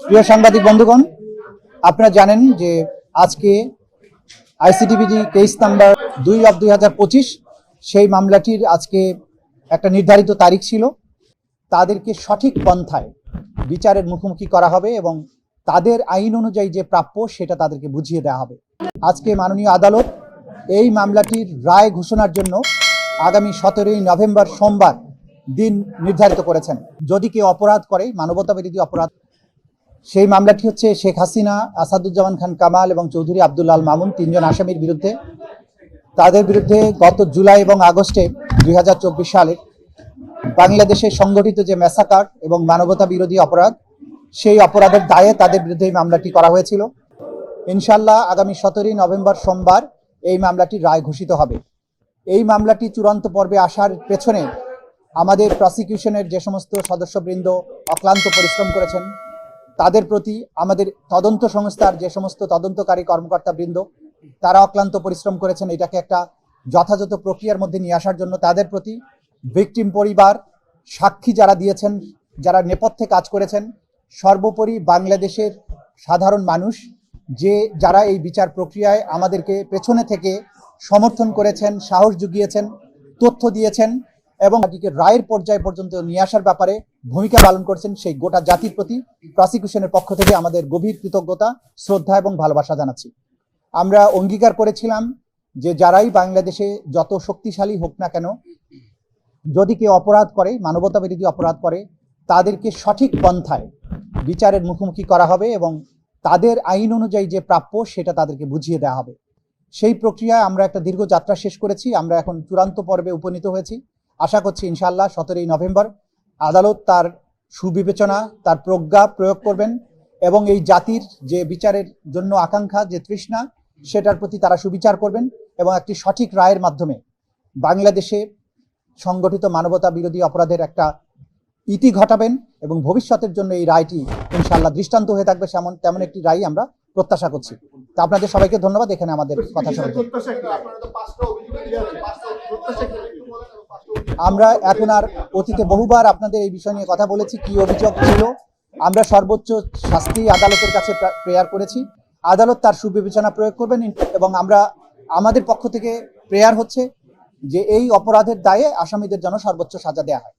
প্রিয় সাংবাদিক বন্ধুগণ, আপনারা জানেন যে আজকে আইসিটিভিজি কেস নাম্বার দুই অফ দুই হাজার পঁচিশ, সেই মামলাটির আজকে একটা নির্ধারিত তারিখ ছিল। তাদেরকে সঠিক পন্থায় বিচারের মুখোমুখি করা হবে এবং তাদের আইন অনুযায়ী যে প্রাপ্য সেটা তাদেরকে বুঝিয়ে দেওয়া হবে। আজকে মাননীয় আদালত এই মামলাটির রায় ঘোষণার জন্য আগামী সতেরোই নভেম্বর সোমবার দিন নির্ধারিত করেছেন। যদি কেউ অপরাধ করে মানবতা বিরোধী অপরাধ সেই মামলাটি হচ্ছে শেখ হাসিনা, আসাদুজ্জামান খান কামাল এবং চৌধুরী আব্দুল্লাল মামুন তিনজন আসামির বিরুদ্ধে। তাদের বিরুদ্ধে গত জুলাই এবং আগস্টে দুই হাজার চব্বিশ সালে বাংলাদেশে সংগঠিত যে ম্যাসাকার এবং মানবতা বিরোধী অপরাধ, সেই অপরাধের দায়ে তাদের বিরুদ্ধে এই মামলাটি করা হয়েছিল। ইনশাল্লাহ আগামী সতেরোই নভেম্বর সোমবার এই মামলাটির রায় ঘোষিত হবে। এই মামলাটি চূড়ান্ত পর্বে আসার পেছনে আমাদের প্রসিকিউশনের যে সমস্ত সদস্যবৃন্দ অক্লান্ত পরিশ্রম করেছেন তাদের প্রতি আমাদের তদন্ত সংস্থার যে সমস্ত তদন্তকারী কর্মকর্তা বৃন্দ তারা অক্লান্ত পরিশ্রম করেছেন এটাকে একটা যথাযথ প্রক্রিয়ার মধ্যে নিয়ে আসার জন্য। তাদের প্রতি ভিকটিম পরিবার সাক্ষী যারা দিয়েছেন, যারা নেপথ্যে কাজ করেছেন, সর্বোপরি বাংলাদেশের সাধারণ মানুষ যে যারা এই বিচার প্রক্রিয়ায় আমাদেরকে পেছনে থেকে সমর্থন করেছেন, সাহস জুগিয়েছেন, তথ্য দিয়েছেন এবং এটিকে রায়ের পর্যায় পর্যন্ত নিয়ে আসার ব্যাপারে ভূমিকা পালন করছেন সেই গোটা জাতির প্রতি প্রসিকিউশনের পক্ষ থেকে আমাদের গভীর কৃতজ্ঞতা, শ্রদ্ধা এবং ভালোবাসা জানাচ্ছি। আমরা অঙ্গীকার করেছিলাম যে যারাই বাংলাদেশে যত শক্তিশালী হোক না কেন, যদি কেউ অপরাধ করে মানবতা বিরোধী অপরাধ করে, তাদেরকে সঠিক পন্থায় বিচারের মুখোমুখি করা হবে এবং তাদের আইন অনুযায়ী যে প্রাপ্য সেটা তাদেরকে বুঝিয়ে দেওয়া হবে। সেই প্রক্রিয়ায় আমরা একটা দীর্ঘ যাত্রা শেষ করেছি, আমরা এখন চূড়ান্ত পর্বে উপনীত হয়েছি। আশা করছি ইনশাল্লাহ সতেরোই নভেম্বর আদালত তার সুবিবেচনা তার প্রজ্ঞা প্রয়োগ করবেন এবং এই জাতির যে বিচারের জন্য আকাঙ্ক্ষা যে তৃষ্ণা সেটার প্রতি তারা সুবিচার করবেন এবং একটি সঠিক রায়ের মাধ্যমে বাংলাদেশে সংগঠিত মানবতা বিরোধী অপরাধের একটা ইতি ঘটাবেন এবং ভবিষ্যতের জন্য এই রায়টি ইনশাল্লাহ দৃষ্টান্ত হয়ে থাকবে সেমন তেমন একটি রায় আমরা প্রত্যাশা করছি। তা আপনাদের সবাইকে ধন্যবাদ এখানে আমাদের কথা শোনার। আমরা এখন আর অতীতে বহুবার আপনাদের এই বিষয় নিয়ে কথা বলেছি, কি অভিযোগ ছিল। আমরা সর্বোচ্চ শাস্তি আদালতের কাছে প্রেয়ার করেছি। আদালত তার সুবিবেচনা প্রয়োগ করবেন এবং আমরা আমাদের পক্ষ থেকে প্রেয়ার হচ্ছে যে এই অপরাধের দায়ে আসামিদের জন্য সর্বোচ্চ সাজা দেওয়া হয়।